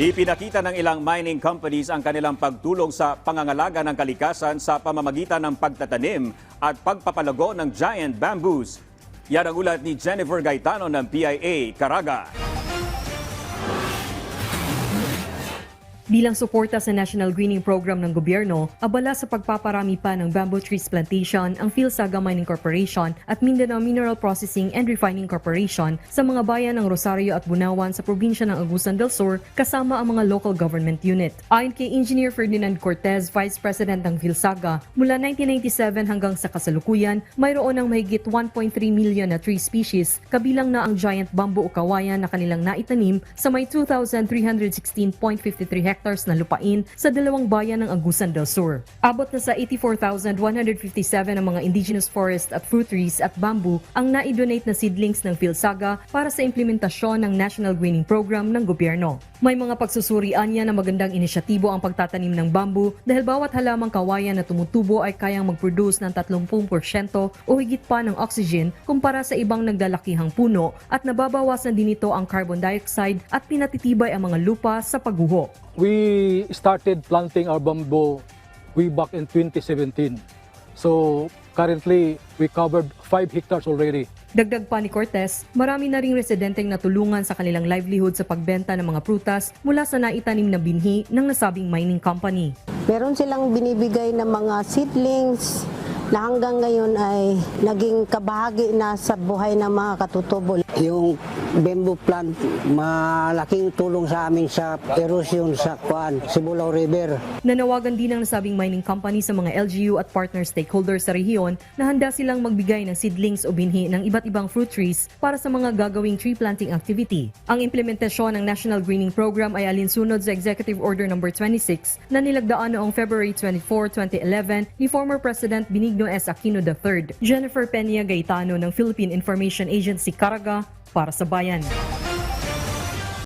Ipinakita ng ilang mining companies ang kanilang pagtulong sa pangangalaga ng kalikasan sa pamamagitan ng pagtatanim at pagpapalago ng giant bamboos. Yan ang ulat ni Jennifer Gaetano ng PIA, Caraga. Bilang suporta sa National Greening Program ng gobyerno, abala sa pagpaparami pa ng bamboo trees plantation ang Philsaga Mining Corporation at Mindanao Mineral Processing and Refining Corporation sa mga bayan ng Rosario at Bunawan sa probinsya ng Agusan del Sur kasama ang mga local government unit. Ayon kay Engineer Ferdinand Cortez, Vice President ng Philsaga, mula 1997 hanggang sa kasalukuyan, mayroon ng mahigit 1.3 million na tree species, kabilang na ang giant bamboo o kawayan na kanilang naitanim sa may 2,316.53 hectares na lupain sa dalawang bayan ng Agusan del Sur. Abot na sa 84,157 ang mga indigenous forest at fruit trees at bamboo ang naidonate na seedlings ng Philsaga para sa implementasyon ng National Greening Program ng gobyerno. May mga pagsusurian niya na magandang inisyatibo ang pagtatanim ng bamboo dahil bawat halamang kawayan na tumutubo ay kayang mag-produce ng 30% o higit pa ng oxygen kumpara sa ibang naglalakihang puno at nababawasan din ito ang carbon dioxide at pinatitibay ang mga lupa sa pagguho. We started planting our bamboo way back in 2017. So currently, we covered 5 hectares already. Dagdag pa ni Cortez, marami na ring residenteng natulungan sa kanilang livelihood sa pagbenta ng mga prutas mula sa naitanim na binhi ng nasabing mining company. Meron silang binibigay ng mga seedlings na hanggang ngayon ay naging kabahagi na sa buhay ng mga katutubo. Yung bamboo plant, malaking tulong sa amin sa erosion sa Kuan, Sibulao River. Nanawagan din ng nasabing mining company sa mga LGU at partner stakeholders sa rehiyon na handa silang magbigay ng seedlings o binhi ng iba't ibang fruit trees para sa mga gagawing tree planting activity. Ang implementasyon ng National Greening Program ay alinsunod sa Executive Order No. 26 na nilagdaan noong February 24, 2011 ni former President Benigno S. Aquino III. Jennifer Peña Gaetano ng Philippine Information Agency Caraga para sa Bayan.